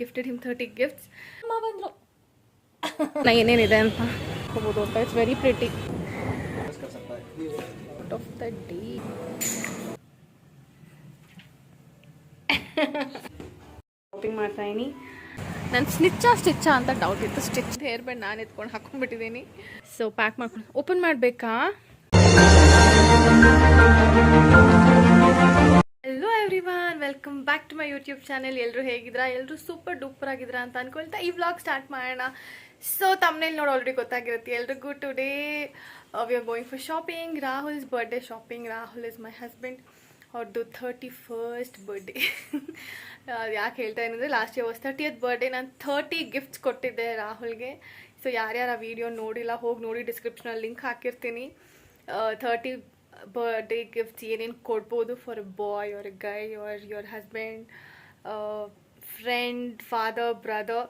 Gifted him thirty gifts ಅಮ್ಮ ಬಂದರು. ನಾ ಏನೇನಿದೆ ಅಂತ. ಹೋಗ್ಬೋದು ಅಂತ. It's very pretty of the day shopping ಮಾಡ್ತಾ ಇದೀನಿ. ನಾನು ಸ್ನಿಚ್ಚಾ ಸ್ಟಿಚ್ಚಾ ಅಂತ ಡೌಟ್ ಇತ್ತು. ಸ್ಟಿಚ್ ಹೇರ್ ಬ್ಯಾಂಡ್ ನಾನು ಎತ್ಕೊಂಡು ಹಾಕೊಂಡ್ಬಿಟ್ಟಿದ್ದೀನಿ ಸೊ ಪ್ಯಾಕ್ ಮಾಡ್ಕೊಂಡು ಓಪನ್ ಮಾಡಬೇಕಾ? Welcome back to my YouTube channel. ಎಲ್ಲರೂ ಹೇಗಿದ್ರಾ ಎಲ್ಲರೂ ಸೂಪರ್ ಡೂಪರ್ ಆಗಿದ್ರಾ ಅಂತ ಅನ್ಕೊಳ್ತಾ ಈ ವ್ಲಾಗ್ ಸ್ಟಾರ್ಟ್ ಮಾಡೋಣ. ಸೊ ತಮ್ಮನೇಲಿ ನೋಡಿ ಆಲ್ರೆಡಿ ಗೊತ್ತಾಗಿರುತ್ತೆ. ಎಲ್ರಿಗೂ today we are going for shopping Rahul's birthday shopping Rahul is my husband ಅವ್ರದ್ದು ಥರ್ಟಿ ಫಸ್ಟ್ ಬರ್ಡೇ ಯಾಕೆ ಹೇಳ್ತಾ ಏನಂದರೆ last year was thirtieth birthday ನಾನು ಥರ್ಟಿ ಗಿಫ್ಟ್ಸ್ ಕೊಟ್ಟಿದ್ದೆ ರಾಹುಲ್ಗೆ. ಸೊ ಯಾರ್ಯಾರು ಆ ವಿಡಿಯೋ ನೋಡಿಲ್ಲ, ಹೋಗಿ ನೋಡಿ ಡಿಸ್ಕ್ರಿಪ್ಷನಲ್ಲಿ ಲಿಂಕ್ ಹಾಕಿರ್ತೀನಿ. ಥರ್ಟಿ ಬರ್ಡೇ ಗಿಫ್ಟ್ ಏನೇನು ಕೊಡ್ಬೋದು for a boy or a guy or your husband friend father brother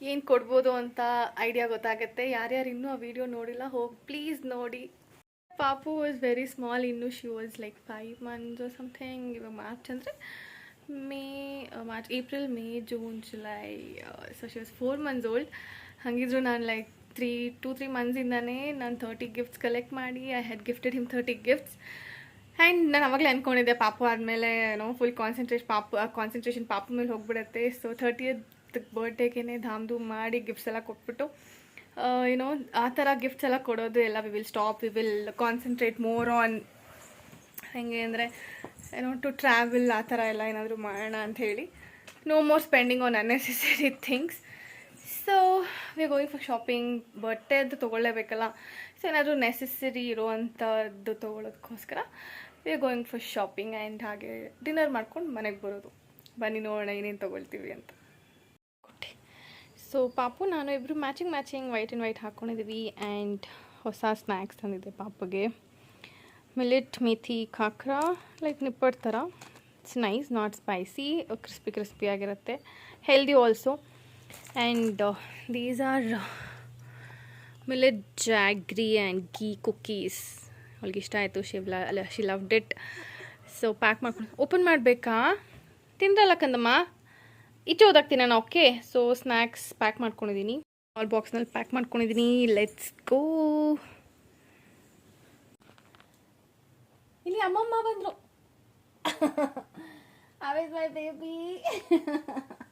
ಏನು ಕೊಡ್ಬೋದು ಅಂತ ಐಡಿಯಾ ಗೊತ್ತಾಗುತ್ತೆ. ಯಾರ್ಯಾರು ಇನ್ನೂ ಆ ವಿಡಿಯೋ ನೋಡಿಲ್ಲ, ಹೋಗಿ ಪ್ಲೀಸ್ ನೋಡಿ. ಪಾಪು ವಾಸ್ ವೆರಿ ಸ್ಮಾಲ್ ಇನ್ನು she was like five months something ಇವಾಗ ಮಾರ್ಚ್ ಅಂದರೆ May March, April, May, June, July so she was four months old ಹಾಗಿದ್ರು ನಾನು ಲೈಕ್ ತ್ರೀ ಟೂ ತ್ರೀ ಮಂತ್ಸಿಂದನೇ ನಾನು ಥರ್ಟಿ ಗಿಫ್ಟ್ಸ್ ಕಲೆಕ್ಟ್ ಮಾಡಿ I had gifted him thirty gifts and ನಾನು ಅವಾಗಲೇ ಅಂದ್ಕೊಂಡಿದ್ದೆ ಪಾಪ ಆದಮೇಲೆ ನೋ ಫುಲ್ ಕಾನ್ಸಂಟ್ರೇಷನ್ ಪಾಪ ಕಾನ್ಸಂಟ್ರೇಷನ್ ಪಾಪ ಮೇಲೆ ಹೋಗ್ಬಿಡುತ್ತೆ. ಸೊ ಥರ್ಟಿಯತ್ ಬರ್ಡೇಗೇ ಧಾಮ್ ಧೂಮ್ ಮಾಡಿ ಗಿಫ್ಟ್ಸ್ ಎಲ್ಲ ಕೊಟ್ಬಿಟ್ಟು ಏನೋ ಆ ಥರ ಗಿಫ್ಟ್ಸ್ ಎಲ್ಲ ಕೊಡೋದು ಎಲ್ಲ we will stop we will concentrate more on ಹೆಂಗೆ ಅಂದರೆ ಏನೋ ಟು ಟ್ರಾವೆಲ್ ಆ ಥರ ಎಲ್ಲ ಏನಾದರೂ ಮಾಡೋಣ ಅಂತ ಹೇಳಿ. No more spending on unnecessary things so we going for shopping ಬಟ್ಟೆದ್ದು ತೊಗೊಳ್ಳೇಬೇಕಲ್ಲ? ಸೊ ಏನಾದರೂ ನೆಸೆಸರಿ ಇರುವಂಥದ್ದು ತೊಗೊಳೋದಕ್ಕೋಸ್ಕರ we going for shopping and ಹಾಗೆ ಡಿನ್ನರ್ ಮಾಡ್ಕೊಂಡು ಮನೆಗೆ ಬರೋದು. ಬನ್ನಿ ನೋಡೋಣ ಏನೇನು ತೊಗೊಳ್ತೀವಿ ಅಂತ. ಸೊ ಪಾಪು, ನಾನು ಇಬ್ಬರು matching matching white and white ಹಾಕ್ಕೊಂಡಿದ್ದೀವಿ and ಹೊಸ ಸ್ನ್ಯಾಕ್ಸ್ ತಂದಿದ್ದೆ ಪಾಪಗೆ. ಮಿಲೆಟ್ ಮೇಥಿ ಕಾಕ್ರಾ ಲೈಕ್ ನಿಪ್ಪಡ್ ಥರ it's nice not spicy crispy crispy ಆಗಿರುತ್ತೆ. Healthy also and these are millet jaggery and ghee cookies. ಅವಳಿಗೆ ಇಷ್ಟ ಆಯಿತು. ಶಿವ್ಲ ಅಲ್ಲ she loved it so pack ಮಾಡ್ಕೊಂಡು ಓಪನ್ ಮಾಡಬೇಕಾ? ತಿಂದ್ರಲ್ಲ ಕಂದಮ್ಮ? ಈಚೆ ಓದಾಕ್ತೀನಿ ನಾನು ಓಕೆ ಸೊ ಸ್ನ್ಯಾಕ್ಸ್ ಪ್ಯಾಕ್ ಮಾಡ್ಕೊಂಡಿದ್ದೀನಿ ಆಲ್ ಬಾಕ್ಸ್ನಲ್ಲಿ ಪ್ಯಾಕ್ ಮಾಡ್ಕೊಂಡಿದ್ದೀನಿ ಲೆಟ್ಸ್ ಗೋ ಇಲ್ಲಿ ಅಮ್ಮಮ್ಮ ಬಂದರು. Baby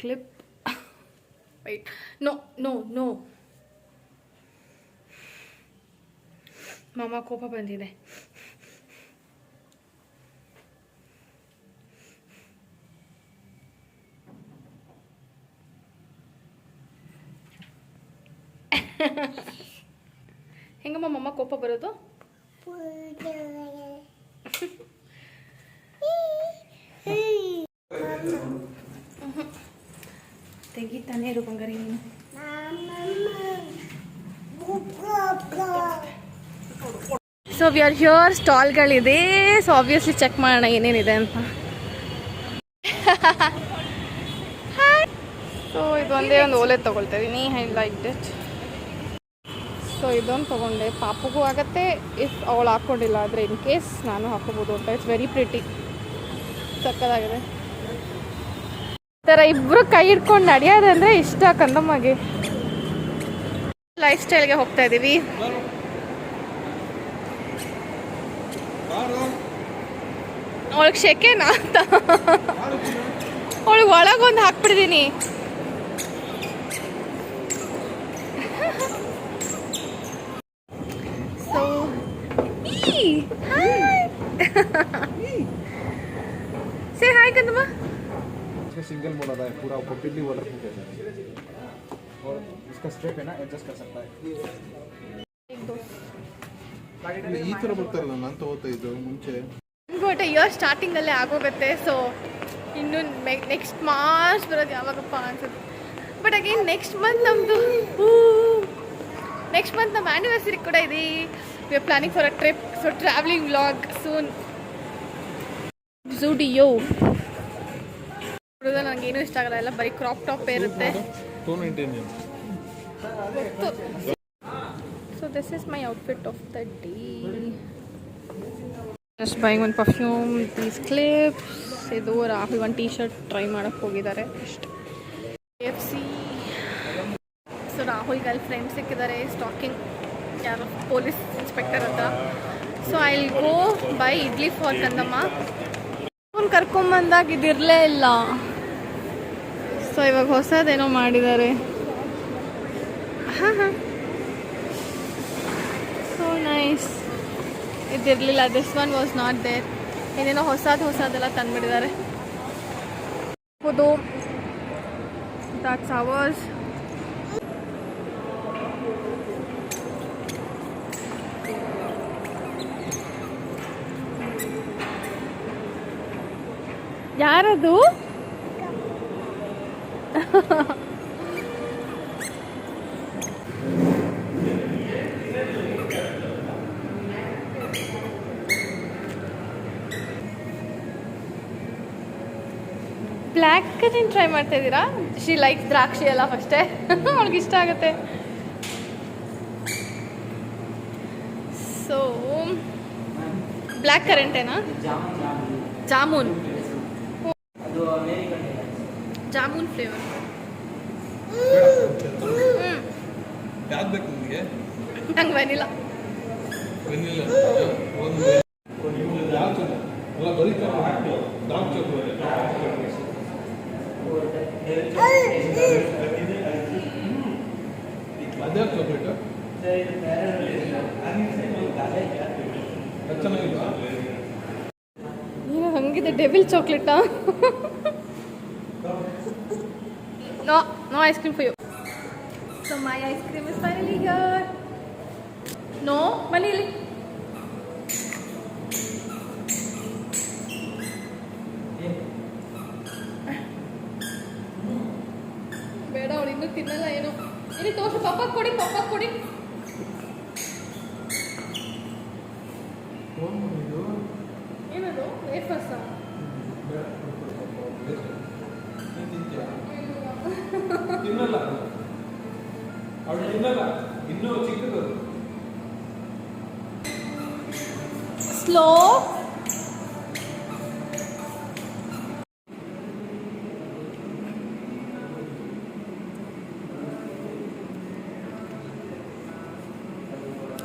clip white no no no ಮಾಮ ಕೋಪ ಬಂದಿದೆ. ಹೆಂಗಮ್ಮ ಮಮ್ಮ ಕೋಪ ಬರೋದು? ತೆಗಿತಾನೆ ಇರು ಬಂಗಾರಿ ನೀನು ಸೊ ವಿ ಆರ್ ಹ್ಯೂರ್ ಸ್ಟಾಲ್ಗಳಿದೆ ಸೊ ಆಬ್ವಿಯಸ್ಲಿ ಚೆಕ್ ಮಾಡೋಣ ಏನೇನಿದೆ ಅಂತ. ಸೊ ಇದೊಂದೇ ಒಂದು ಓಲೆ ತೊಗೊಳ್ತಾ ಇದ್ದೀನಿ ಐ ಲೈಕ್ ಡಿಟ್ ಸೊ ಇದೊಂದು ತೊಗೊಂಡೆ. ಪಾಪಗೂ ಆಗತ್ತೆ. ಇಫ್ ಅವಳು ಹಾಕ್ಕೊಂಡಿಲ್ಲ ಆದರೆ ಇನ್ ಕೇಸ್ ನಾನು ಹಾಕೋಬೋದು ಅಂತ. ಇಟ್ಸ್ ವೆರಿ ಪ್ರಿಟಿ ಸಕ್ಕದಾಗಿದೆ. ಥರ ಇಬ್ರು ಕೈ ಹಿಡ್ಕೊಂಡು ನಡೆಯೋದಂದ್ರೆ ಇಷ್ಟ ಕಂದಮ್ಮಗೆ. ಲೈಫ್ ಸ್ಟೈಲ್ಗೆ ಹೋಗ್ತಾ ಇದ್ದೀವಿ ಅವಳಿಗೆ ಶೆಕೆನಾ ಅಂತ? ಅವಳಿಗೆ ಒಳಗೊಂದು ಹಾಕ್ಬಿಟ್ಟಿದ್ದೀನಿ सिंगल मोड आता है पूरा कम्प्लीटली वाटर प्रूफ है और इसका स्ट्रेप है ना एडजस्ट कर सकता है ಈ ಥರ ಬರ್ತಾರಲ್ಲ ನಾನು ತಗೋತಾ ಇದ್ದು ಮುಂಚೆ ಬಟ್ ಇಯರ್ ಸ್ಟಾರ್ಟಿಂಗಲ್ಲೇ ಆಗೋಗುತ್ತೆ ಸೊ ಇನ್ನು ನೆಕ್ಸ್ಟ್ ಮಾರ್ಚ್ ಬರೋದು ಯಾವಾಗಪ್ಪ ಅನ್ಸುತ್ತೆ ಬಟ್ ಅಗೇನ್ ನೆಕ್ಸ್ಟ್ ಮಂತ್ ನಮ್ಮದು ನೆಕ್ಸ್ಟ್ ಮಂತ್ ನಮ್ಮ ಆ್ಯನಿವರ್ಸರಿ ಕೂಡ ಇದೆ we are planning for a trip so travelling vlog soon Zudio ಹುಡುಗ ನನಗೇನು ಇಷ್ಟ ಆಗಲ್ಲ. ಎಲ್ಲ ಬರೀ ಕ್ರಾಪ್ ಟಾಪ್ ಇರುತ್ತೆ. So this is my outfit of the day just buying one perfume these clips ಇದು ರಾಹುಲ್ ಒಂದು ಟೀ ಶರ್ಟ್ ಟ್ರೈ ಮಾಡೋಕ್ಕೆ ಹೋಗಿದ್ದಾರೆ. ಅಷ್ಟೇ F C so Rahul girlfriend ಸಿಕ್ಕಿದ್ದಾರೆ. ಸ್ಟಾಕಿಂಗ್ ಯಾರು ಪೊಲೀಸ್ ಇನ್ಸ್ಪೆಕ್ಟರ್ ಅಂತ so I go buy idli for ಕಂದಮ್ಮ ಅವ್ನು ಕರ್ಕೊಂಬಂದಾಗ ಇದಿರಲೇ ಇಲ್ಲ. ಸೊ ಇವಾಗ ಹೊಸದೇನೋ ಮಾಡಿದ್ದಾರೆ. So nice ಇದಿರಲಿಲ್ಲ this one was not there ಏನೇನೋ ಹೊಸದು ಹೊಸದೆಲ್ಲ ತಂದ್ಬಿಟ್ಟಿದ್ದಾರೆ. ದಟ್ಸ್ ಅವರ್ಸ್ ಯಾರದು? ಬ್ಲ್ಯಾಕ್ ಕಜಿನ್ ಟ್ರೈ ಮಾಡ್ತಾ ಇದ್ದೀರಾ? ಶಿ ಲೈಕ್ ದ್ರಾಕ್ಷಿ ಎಲ್ಲ ಫಸ್ಟೇ ಅವ್ಳಿಗೆ ಇಷ್ಟ ಆಗುತ್ತೆ. ಸೊ ಬ್ಲ್ಯಾಕ್ ಕರೆಂಟೇನಾ ಜಾಮೂನ್. ಜಾಮೂನ್ ಫ್ಲೇವರ್ ನಂಗೆ ವೆನಿಲಾ ವೆನಿಲ್ಲ ಒಂದು ಯಾವ ಚೊಕ್ಕ ಅಲ್ಲ ಬರೀ ಡಾರ್ಕ್ ಚಾಕ್ಲೇಟ್ ಅದೇ ಚಾಕ್ಲೇಟ್ ಅದು ಚೆನ್ನಾಗಿಲ್ವಾ ನೀನು ಹಂಗಿದೆ devil ಚಾಕ್ಲೇಟಾ no no ice cream for you so my ice cream is finally here no ಬನ್ನಿ ಇಲ್ಲಿ ಬೇಡ ಅವಳು ಇನ್ನೂ ತಿನ್ನಲ್ಲ ಏನು ಇಲ್ಲಿ ತೋರ್ಸು ಪಪ್ಪ ಕೊಡಿ ಪಪ್ಪ ಕೊಡಿ ಏನದು ವೇಫರ್ಸ ತಿನ್ನಲ್ಲ ಅವಳು ತಿನ್ನಲ್ಲ ಇನ್ನೂ ಚಿಕ್ಕದು slow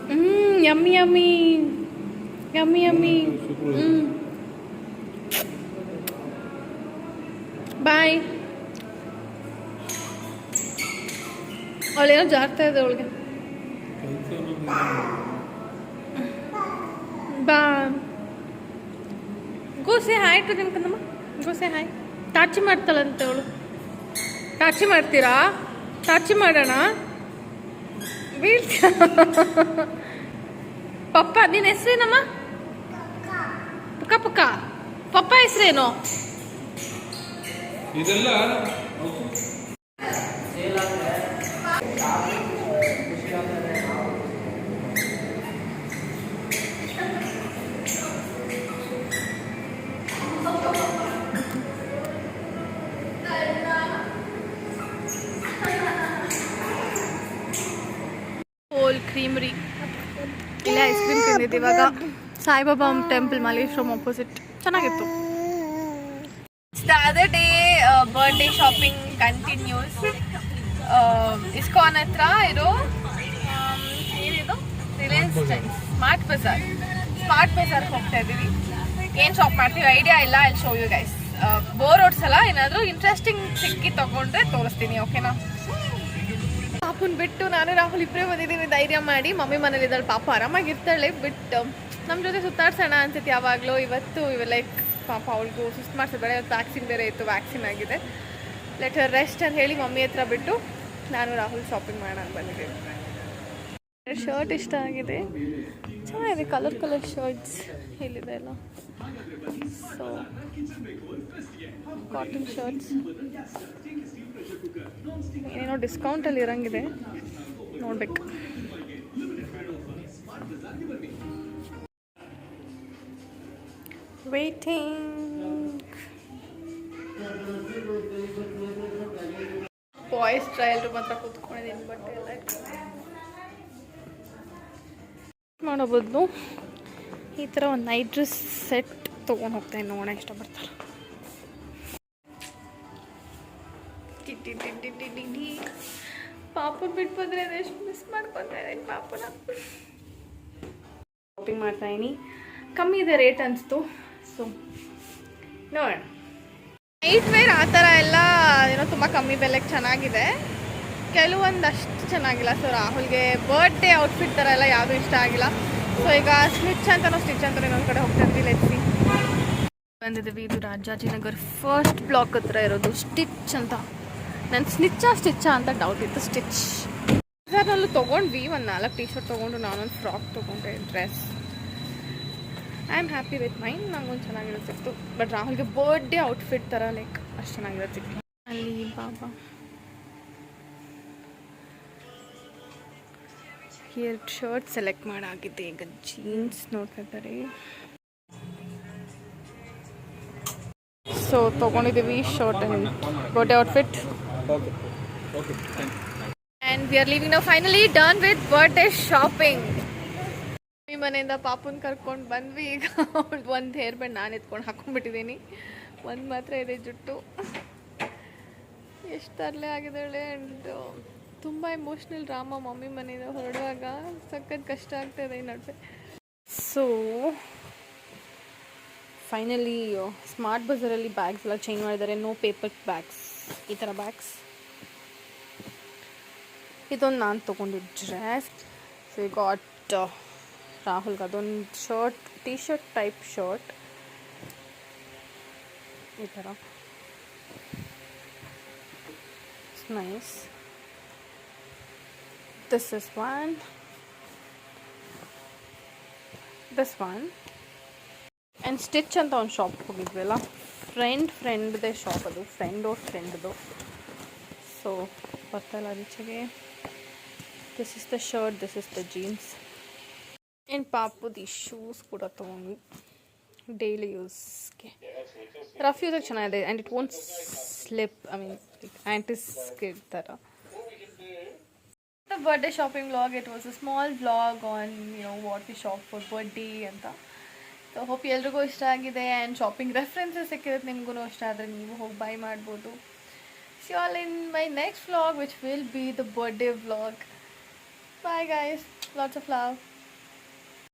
hmm yummy yummy yummy yummy ಹ್ಞೂ ಬಾಯ್ ಅವಳೇನೋ ಜಾರ್ತಾ ಇದೆ ಅವಳಿಗೆ. ಬಾ. ಗೋಸೆ ಹಾಯ್ ಟು ನಿಮ್ ಕಂದಮ್ಮ ಗೋ ಸೇ ಹಾಯ್. ಟಾಚಿ ಮಾಡ್ತಾಳಂತೆ ಅವಳು. ಟಾಚಿ ಮಾಡ್ತೀರಾ? ಟಾಚಿ ಮಾಡೋಣ. ಬೀಳ್ತೀಯ ಪಪ್ಪ ನಿನ್ನ ಹೆಸರೇನಮ್ಮ? ಪುಕ್ಕ ಪುಕ್ಕ. ಪಪ್ಪ ಹೆಸರೇನು? ಇದೆಲ್ಲ ಸಾಯಿಬಾಬಾ ಟೆಂಪಲ್ ಮಲೇಶ್ವರಂ ಅಪೋಸಿಟ್ ಚೆನ್ನಾಗಿತ್ತು. The day birthday shopping continues ISKCON ಹತ್ರ ಇದು Reliance Smart Bazaar Smart Bazaar ಹೋಗ್ತಾ ಇದೀವಿ ಏನು ಶಾಪ್ ಮಾಡ್ತೀವಿ? ಐಡಿಯಾ ಇಲ್ಲ ಅಲ್ಲಿ ಶೋ ಯು ಗೈಸ್ ಬೋರ್ ಓಡ್ಸಲ್ಲ ಏನಾದರೂ ಇಂಟ್ರೆಸ್ಟಿಂಗ್ ಸಿಕ್ಕಿ ತಗೊಂಡ್ರೆ ತೋರಿಸ್ತೀನಿ ಓಕೆನಾ ಪಾಪನ್ ಬಿಟ್ಟು ನಾನು ರಾಹುಲ್ ಇಬ್ಬರೇ ಬಂದಿದ್ದೀನಿ ಧೈರ್ಯ ಮಾಡಿ. ಮಮ್ಮಿ ಮನೇಲಿ ಇದ್ದಾಳೆ ಪಾಪ ಆರಾಮಾಗಿರ್ತಾಳೆ ಬಿಟ್ಟು ನಮ್ಮ ಜೊತೆ ಸುತ್ತಾಡ್ಸೋಣ ಅನ್ಸುತ್ತೆ ಯಾವಾಗಲೂ ಇವತ್ತು ಇವ ಲೈಕ್ ಪಾಪ ಅವಳಿಗೂ ಸುಸ್ತು ಮಾಡ್ಸಿದ ಇವತ್ತು ವ್ಯಾಕ್ಸಿನ್ ಬೇರೆ ಇತ್ತು ವ್ಯಾಕ್ಸಿನ್ ಆಗಿದೆ. ಲೆಟ್ ರೆಸ್ಟ್ ಅಂತ ಹೇಳಿ ಮಮ್ಮಿ ಹತ್ರ ಬಿಟ್ಟು ನಾನು ರಾಹುಲ್ ಶಾಪಿಂಗ್ ಮಾಡೋಣ ಬಂದಿದ್ದೀನಿ. ಶರ್ಟ್ ಇಷ್ಟ ಆಗಿದೆ. ಚೆನ್ನಾಗಿದೆ ಕಲರ್ ಕಲರ್ ಶರ್ಟ್ಸ್ ಇಲ್ಲಿದೆ ಎಲ್ಲ. ಸೊ ಕಾಟನ್ ಶರ್ಟ್ಸ್ ಏನೋ ಡಿಸ್ಕೌಂಟಲ್ಲಿ ಇರೋಂಗಿದೆ. ನೋಡ್ಬೇಕು. waiting. Boys child ಮಾತ್ರ ಕೂತ್ಕೊಂಡಿದ್ದೀನಿ ಬಟ್ ಎಲ್ಲ ಮಾಡೋ ಬದಲು ಈ ಥರ ಒಂದು ನೈಟ್ ಡ್ರೆಸ್ ಸೆಟ್ ತೊಗೊಂಡು ಹೋಗ್ತಾನೆ ನೋಡೋಣ ಇಷ್ಟಪಡ್ತಾರೆ ಪಾಪು ಬಿಟ್ಟು ಬಂದರೆ ಅದೆಷ್ಟು ಮಿಸ್ ಮಾಡ್ಕೊತಾ ಇದ್ದೀನಿ ಪಾಪುನ. ಶಾಪಿಂಗ್ ಮಾಡ್ತಾಯಿನಿ ಕಮ್ಮಿ ಇದೆ ರೇಟ್ ಅನಿಸ್ತು. ಸೊ ನೋಡೋಣ ನೈಟ್ ವೇರ್ ಆ ಥರ ಎಲ್ಲ ಏನೋ ತುಂಬ ಕಮ್ಮಿ ಬೆಲೆಗೆ ಚೆನ್ನಾಗಿದೆ. ಕೆಲವೊಂದು ಅಷ್ಟು ಚೆನ್ನಾಗಿಲ್ಲ. ಸೊ ರಾಹುಲ್ಗೆ ಬರ್ಡೇ ಔಟ್ಫಿಟ್ ಥರ ಎಲ್ಲ ಯಾವುದೂ ಇಷ್ಟ ಆಗಿಲ್ಲ. ಸೊ ಈಗ ಸ್ಟಿಚ್ ಅಂತನೋ ಸ್ಟಿಚ್ ಅಂತ ಇನ್ನೊಂದು ಕಡೆ ಹೋಗ್ತಾ ಇದ್ವಿ. ಲೆಟ್ಸಿ ಬಂದಿದ್ದೀವಿ. ಇದು ರಾಜಾಜಿನಗರ್ ಫಸ್ಟ್ ಬ್ಲಾಕ್ ಹತ್ರ ಇರೋದು. ಸ್ಟಿಚ್ ಅಂತ. ನನ್ನ ಸ್ನಿಚ್ಚ ಸ್ಟಿಚ್ಚಾ ಅಂತ ಡೌಟ್ ಇತ್ತು. ಸ್ಟಿಚ್ ನಲ್ಲೂ ತೊಗೊಂಡ್ವಿ. ಒಂದು ನಾಲ್ಕು ಟೀ ಶರ್ಟ್ ತೊಗೊಂಡು, ನಾನೊಂದು ಫ್ರಾಕ್ ತೊಗೊಂಡೆ dress I am happy with mine ನಂಗೊಂದು ಚೆನ್ನಾಗಿರೋದು ಸಿಕ್ತು ಬಟ್ ರಾಹುಲ್ಗೆ ಬರ್ಡೇ ಔಟ್ಫಿಟ್ ಥರ ಲೈಕ್ ಅಷ್ಟು ಚೆನ್ನಾಗಿರೋದು ಸಿಕ್ತು ಅಲ್ಲಿ ಬಾಬಾ. ಎರಡು ಶರ್ಟ್ ಸೆಲೆಕ್ಟ್ ಮಾಡಾಗಿದೆ. ಈಗ ಜೀನ್ಸ್ ನೋಡ್ತಾ ಇದ್ದಾರೆ ಸೊ ತೊಗೊಂಡಿದ್ದೀವಿ shirt birthday outfit and we are leaving ನಾವು finally done with birthday shopping ಈ ಮನೆಯಿಂದ ಪಾಪುನ ಕರ್ಕೊಂಡು ಬಂದ್ವಿ. ಈಗ ಒಂದು ಹೇರ್ ಬ್ಯಾಂಡ್ ನಾನು ಎತ್ಕೊಂಡು ಹಾಕೊಂಡ್ಬಿಟ್ಟಿದ್ದೀನಿ. ಒಂದು ಮಾತ್ರ ಇದೆ ಜುಟ್ಟು. ಎಷ್ಟು ತರಲೆ ಆಗಿದ್ದಾಳೆ ಆ್ಯಂಡ್ ತುಂಬ ಎಮೋಷ್ನಲ್ ಡ್ರಾಮಾ ಮಮ್ಮಿ ಮನೆಯಿಂದ ಹೊರಡುವಾಗ. ಸಖತ್ ಕಷ್ಟ ಆಗ್ತಾಯಿದೆ ಈ ನಡುವೆ. ಸೊ ಫೈನಲಿ ಸ್ಮಾರ್ಟ್ ಬಜಾರಲ್ಲಿ ಬ್ಯಾಗ್ಸ್ ಎಲ್ಲ ಚೇಂಜ್ ಮಾಡಿದ್ದಾರೆ. ನೋ ಪೇಪರ್ ಬ್ಯಾಗ್ಸ್ ಈ ಥರ ಬ್ಯಾಗ್ಸ್ ಇದೊಂದು ನಾನು ತೊಗೊಂಡಿದ್ದು ಡ್ರೆಸ್ ಸೊ ಗಾಟ್ ರಾಹುಲ್ಗೆ ಅದೊಂದು shirt T shirt type shirt ಈ ಥರ nice this is one this one and stitch ಅಂತ ಒಂದು ಶಾಪ್ ಹೋಗಿದ್ವಲ್ಲ? ಫ್ರೆಂಡ್ ಫ್ರೆಂಡ್ದೇ ಶಾಪ್ ಅದು. ಫ್ರೆಂಡ್ ಅವ್ರ ಫ್ರೆಂಡ್ದು ಸೊ ಬರ್ತಾಯಿಲ್ಲ ರೀಚೆಗೆ. This is the shirt this is the jeans ಇನ್ನು ಪಾಪುದು ಶೂಸ್ ಕೂಡ ತೊಗೊಂಡ್ವಿ ಡೈಲಿ ಯೂಸ್ಗೆ ರಫ್ ಯೂಸಿಗೆ ಚೆನ್ನಾಗಿದೆ and it won't slip I mean anti skid ಥರ the birthday shopping vlog, it was a small vlog on, you know, what we shop for birthday ಅಂತ so hope ಎಲ್ರಿಗೂ ಇಷ್ಟ ಆಗಿದೆ ಆ್ಯಂಡ್ ಶಾಪಿಂಗ್ ರೆಫರೆನ್ಸಸ್ ಸಿಕ್ಕಿರುತ್ತೆ ನಿಮಗೂ ಇಷ್ಟ ಆದರೆ ನೀವು ಹೋಗಿ ಬೈ ಮಾಡ್ಬೋದು. See all in my next vlog which will be the birthday vlog bye guys lots of love